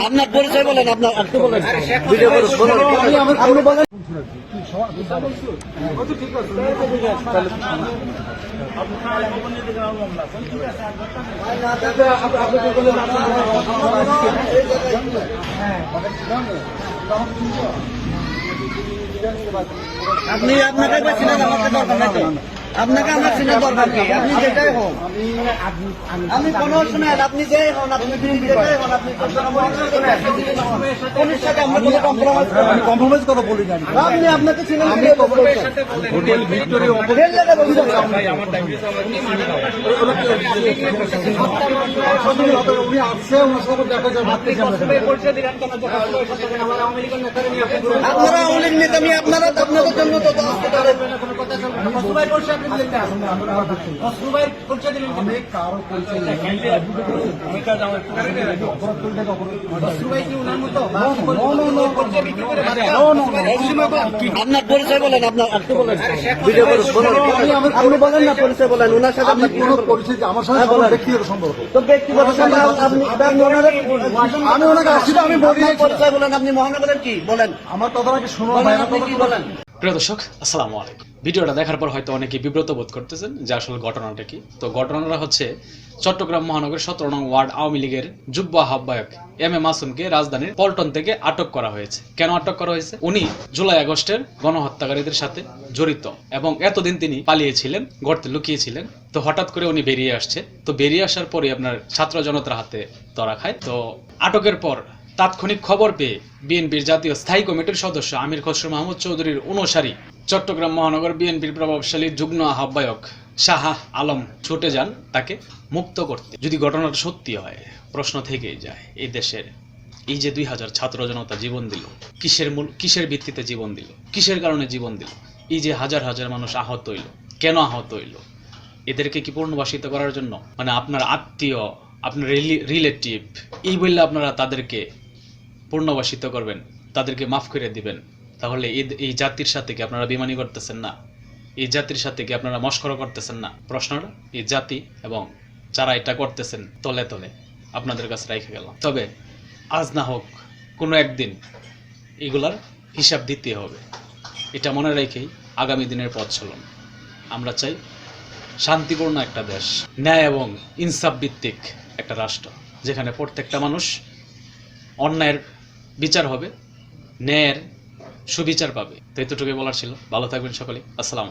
আপনার পরিচয় বলেন। আপনার একটু বলেন। আপনি আপনাকে বেশি না আমাকে দরকার নাই আপনাকে আমার চিনে দরকার কি আপনি যেটাই হন আমি কোনো শুনেন আপনি যে হন আপনি যেটাই হন আপনি পুলিশ সাথে আমরা কোনো কম্প্রোমাইজ কথা বলি আপনি আপনাকে চিনেন আমি দিয়ে হোটেল ভিক্টোরিয়া ফেল জায়গায় বলছেন। উনি আসছে ওনার সাথে দেখা যায় ভাবতে চান কসুবাই পরিচয় দিলেন কেন? যে কসুবাই সাথে কেন? আমার আওয়ামী লীগের নেতারে নিয়ে আপনি ঘুরে আপনারা অনেক নেতা আমি আপনারা আপনাদের জন্য তো আপনি। আপনার পরিচয় বলেন। আপনার একটু বলেন আপনি বলেন। না পরিচয় বলেন ওনার সাথে আপনার কোনো পরিচয় আমার সঙ্গে হ্যাঁ, বলেন। ব্যক্তিগত সম্পর্ক। তো ব্যক্তিগত সম্পর্ক আপনি আপনি আমি ওনাকে আসছি আমি বলি পরিচয় বলেন আপনি মহানগরের কি? বলেন। আমার শুনুন আপনি প্রিয় দর্শক আসসালামু আলাইকুম। ভিডিওটা দেখার পর হয়তো অনেকে বিব্রত বোধ করতেছেন যে আসলে ঘটনাটা কি। তো ঘটনাটা হচ্ছে চট্টগ্রাম মহানগরের সতেরো নং ওয়ার্ড আওয়ামী লীগের যুব্য আহ্বায়ক এম এ মাসুমকে রাজধানীর পল্টন থেকে আটক করা হয়েছে। কেন আটক করা হয়েছে? উনি জুলাই আগস্টের গণহত্যাকারীদের সাথে জড়িত এবং এতদিন তিনি পালিয়েছিলেন, গর্তে লুকিয়েছিলেন। তো হঠাৎ করে উনি বেরিয়ে আসছে। তো বেরিয়ে আসার পরে আপনার ছাত্র জনতার হাতে ধরা খায়। তো আটকের পর তাৎক্ষণিক খবর পেয়ে বিএনপির জাতীয় স্থায়ী কমিটির সদস্য আমির খসরু মাহমুদ চৌধুরীর অনুসারী চট্টগ্রাম মহানগর বিএনপির প্রভাবশালী যুগ্ম আহ্বায়ক শাহ আলম ছুটে যান তাকে মুক্ত করতে। যদি ঘটনাটা সত্যি হয়, প্রশ্ন থেকেই যায় এই দেশের এই যে দুই হাজার ছাত্র জনতা জীবন দিল, কিসের মূল, কিসের ভিত্তিতে জীবন দিল, কিসের কারণে জীবন দিল, এই যে হাজার হাজার মানুষ আহত হইল, কেন আহত হইল, এদেরকে কি পূর্ণবাসিত করার জন্য? মানে আপনার আত্মীয়, আপনার রিলেটিভ, এই বললে আপনারা তাদেরকে পূর্ণবাসিত করবেন, তাদেরকে মাফ করে দিবেন। তাহলে এই- জাতির সাথে কি আপনারা বেমানি করতেছেন না? এই জাতির সাথে কি আপনারা মস্করা করতেছেন না? প্রশ্নটা, এই জাতি এবং যারা এটা করতেছেন তলে তলে আপনাদের কাছে রেখে গেলাম। তবে আজ না হোক কোনো একদিন এগুলার হিসাব দিতে হবে। এটা মনে রেখেই আগামী দিনের পথ চলুন। আমরা চাই শান্তিপূর্ণ একটা দেশ, ন্যায় এবং ইনসাফ ভিত্তিক একটা রাষ্ট্র, যেখানে প্রত্যেকটা মানুষ অন্যায়ের বিচার হবে, ন্যায়ের সুবিচার পাবে। তো এতটুকুই বলার ছিল। ভালো থাকবেন সকলে আসসালাম